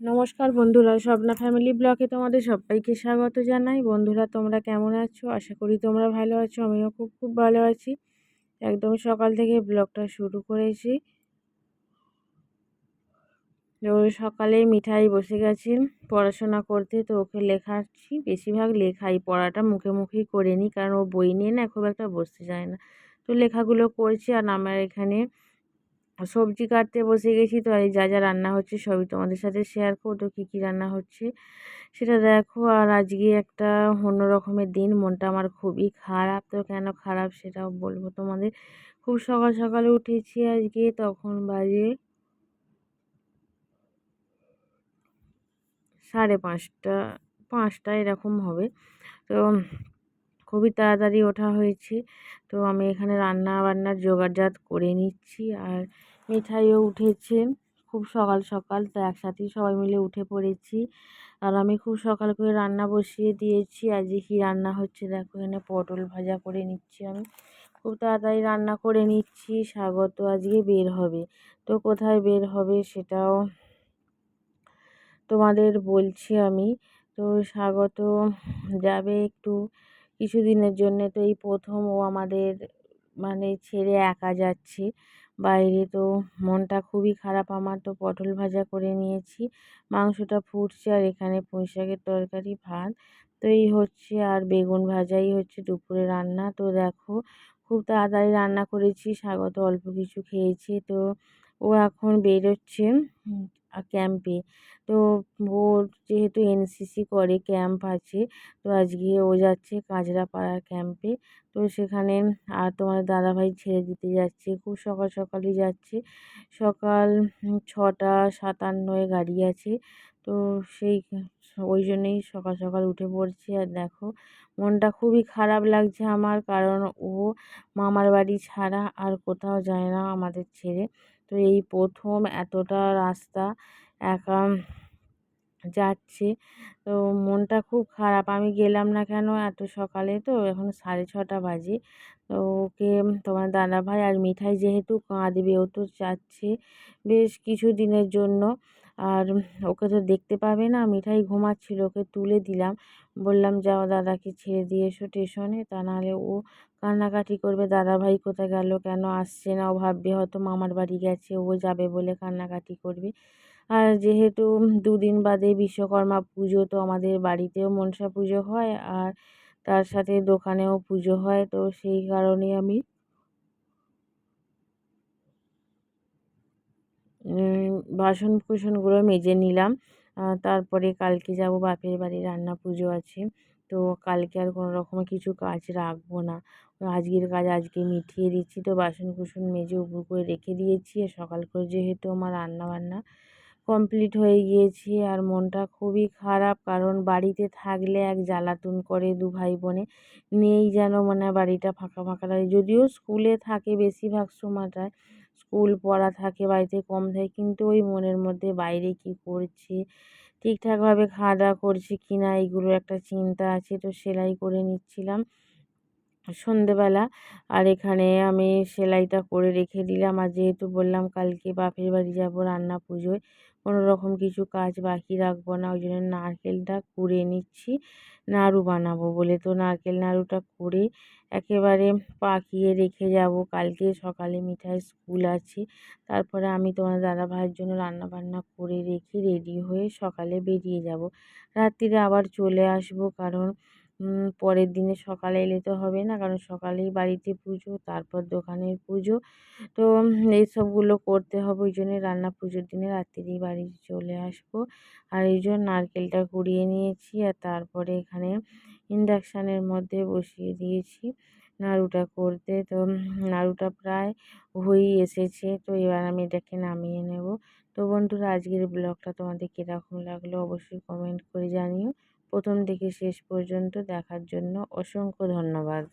নমস্কার বন্ধুরা, স্বপ্না ফ্যামিলি ব্লগে তোমাদের সবাইকে স্বাগত জানাই। বন্ধুরা, তোমরা কেমন আছো? আশা করি তোমরা ভালো আছো, আমিও খুব খুব ভালো আছি। একদম সকাল থেকে ব্লগটা শুরু করেছি। সকালে মিঠাই বসে গেছেন পড়াশোনা করতে, তো ওকে লেখাচ্ছি। বেশিরভাগ লেখাই, পড়াটা মুখে মুখেই করে নিই, কারণ ও বই নিয়ে না খুব একটা বসতে যায় না। তো লেখাগুলো করছি আর আমার এখানে সবজি কাটতে বসে গেছি। তো এই যা যা রান্না হচ্ছে সবই তোমাদের সাথে শেয়ার করব। তো কী কী রান্না হচ্ছে সেটা দেখো। আর আজকে একটা অন্য রকমের দিন। মনটা আমার খুবই খারাপ। তো কেন খারাপ সেটাও বলব তোমাদের। খুব সকাল সকালে উঠেছি আজকে। তখন বাজে সাড়ে পাঁচটা পাঁচটা এরকম হবে। তো খুবই তাড়াতাড়ি ওঠা হয়েছে। তো আমি এখানে রান্না বান্নার জোগাড়জাত করে নিচ্ছি আর মিঠাইও উঠেছে। খুব সকাল সকাল, তো একসাথেই সবাই মিলে উঠে পড়েছি। আর আমি খুব সকাল করে রান্না বসিয়ে দিয়েছি। আজকে কী রান্না হচ্ছে দেখো এখানে পটল ভাজা করে নিচ্ছি আমি। খুব তাড়াতাড়ি রান্না করে নিচ্ছি, স্বাগত, আজকে বের হবে। তো কোথায় বের হবে সেটাও তোমাদের বলছি আমি। তো স্বাগত, যাবে একটু কিছুদিনের জন্যে তো এই প্রথম ও আমাদের মানে ছেড়ে একা যাচ্ছে। বাইরে তো মনটা খুবই খারাপ, আমার তো পটল ভাজা করে নিয়েছি, মাংসটা ফুটছে আর এখানে পুঁই শাকের তরকারি, ভাত। তো এই হচ্ছে আর বেগুন ভাজাই হচ্ছে দুপুরে রান্না। তো দেখো, খুব তাড়াতাড়ি রান্না করেছি, স্বাগত, অল্প কিছু খেয়েছি। তো ও এখন বেরোচ্ছে। ক্যাম্পে তো ওর যেহেতু এনসিসি করে ক্যাম্প আছে, তো আজকে ও যাচ্ছে কাঁচরাপাড়ার ক্যাম্পে তো সেখানে আর তোমার দাদাভাই ছেড়ে দিতে যাচ্ছে, খুব সকাল সকালই যাচ্ছে। সকাল ছটা সাতান্নয় গাড়ি আছে। তো সেই ওই জন্যেই সকাল সকাল উঠে পড়ছি। আর দেখো, মনটা খুবই খারাপ লাগছে আমার, কারণ ও মামার বাড়ি ছাড়া আর কোথাও যায় না আমাদের ছেড়ে। তো এই প্রথম এতটা রাস্তা একা যাচ্ছে, তো মনটা খুব খারাপ। আমি গেলাম না কেন এত সকালে? তো এখন সাড়ে ছটা বাজে। তো ওকে, তোমার দাদাভাই আর মিঠাই যেহেতু কাঁদবে, ও তো চাচ্ছে বেশ কিছু দিনের জন্য। আর ওকে তো দেখতে পাবে না। মিঠাই ঘুমাচ্ছিল, ওকে তুলে দিলাম। বললাম, যাও দাদাকে ছেড়ে দিয়ে এসো স্টেশনে। তা নাহলে ও কান্নাকাটি করবে, দাদাভাই কোথায় গেল? কেন আসছে না? ও ভাববে, হয়তো মামার বাড়ি গেছে, ও যাবে বলে কান্নাকাটি করবে। আর যেহেতু দুদিন বাদে বিশ্বকর্মা পুজো, তো আমাদের বাড়িতেও মনসা পুজো হয় আর তার সাথে দোকানেও পুজো হয়। তো সেই কারণে আমি বাসন কুসনগুলো মেজে নিলাম। তারপরে কালকে যাব বাপের বাড়ি রান্না পুজো আছে। তো কালকে আর কোনো রকম কিছু কাজ রাখব না। আজকের কাজ আজকে মিটিয়ে দিচ্ছি তো বাসন কুসন মেজে উপর করে রেখে দিয়েছি। আর সকাল করে যেহেতু আমার রান্না বান্না কমপ্লিট হয়ে গিয়েছি আর মনটা খুবই খারাপ কারণ বাড়িতে থাকলে এক জ্বালাতন করে দু ভাই বোনে নেই যেন মানে বাড়িটা ফাঁকা ফাঁকা লাগে। যদিও স্কুলে থাকে বেশিরভাগ সময়টায়, স্কুল পড়া থাকে, বাড়িতে কম থাকে, কিন্তু ওই মনের মধ্যে বাইরে কি করছে, ঠিকঠাকভাবে খাওয়া দাওয়া করছে কি না এইগুলো একটা চিন্তা আছে, তো সেলাই করে নিচ্ছিলাম। সন্ধেবেলা আর এখানে আমি সেলাইটা করে রেখে দিলাম। আর যেহেতু বললাম কালকে বাপের বাড়ি যাব রান্না পুজোয় কোনো রকম কিছু কাজ বাকি রাখব না। ওই জন্য নারকেলটা কুড়ে নিচ্ছি। নাড়ু বানাবো বলে তো নারকেল নাড়ুটা করে একেবারে পাকিয়ে রেখে যাব। কালকে সকালে মিঠাই স্কুল আছে। তারপরে আমি তোমার দাদা ভাইয়ের জন্য রান্না বান্না করে রেখে রেডি হয়ে সকালে বেরিয়ে যাব। রাত্রিরে আবার চলে আসব কারণ পরের দিনে সকালে এলে তো হবে না। কারণ সকালেই বাড়িতে পুজো, তারপর দোকানের পুজো। তো এইসবগুলো করতে হবে। ওই জন্যে রান্না পুজোর দিনে রাত্রিরেই বাড়ি চলে আসব। আর এই জন্য নারকেলটা কুড়িয়ে নিয়েছি আর তারপরে এখানে ইন্ডাকশানের মধ্যে বসিয়ে দিয়েছি নাড়ুটা করতে। তো নাড়ুটা প্রায় হয়েই এসেছে। তো, এবার আমি এটাকে নামিয়ে নেব। তো, বন্ধুরা, আজকের ব্লগটা তোমাদের কীরকম লাগল অবশ্যই কমেন্ট করে জানিও। প্রথম থেকে শেষ পর্যন্ত দেখার জন্য অসংখ্য ধন্যবাদ।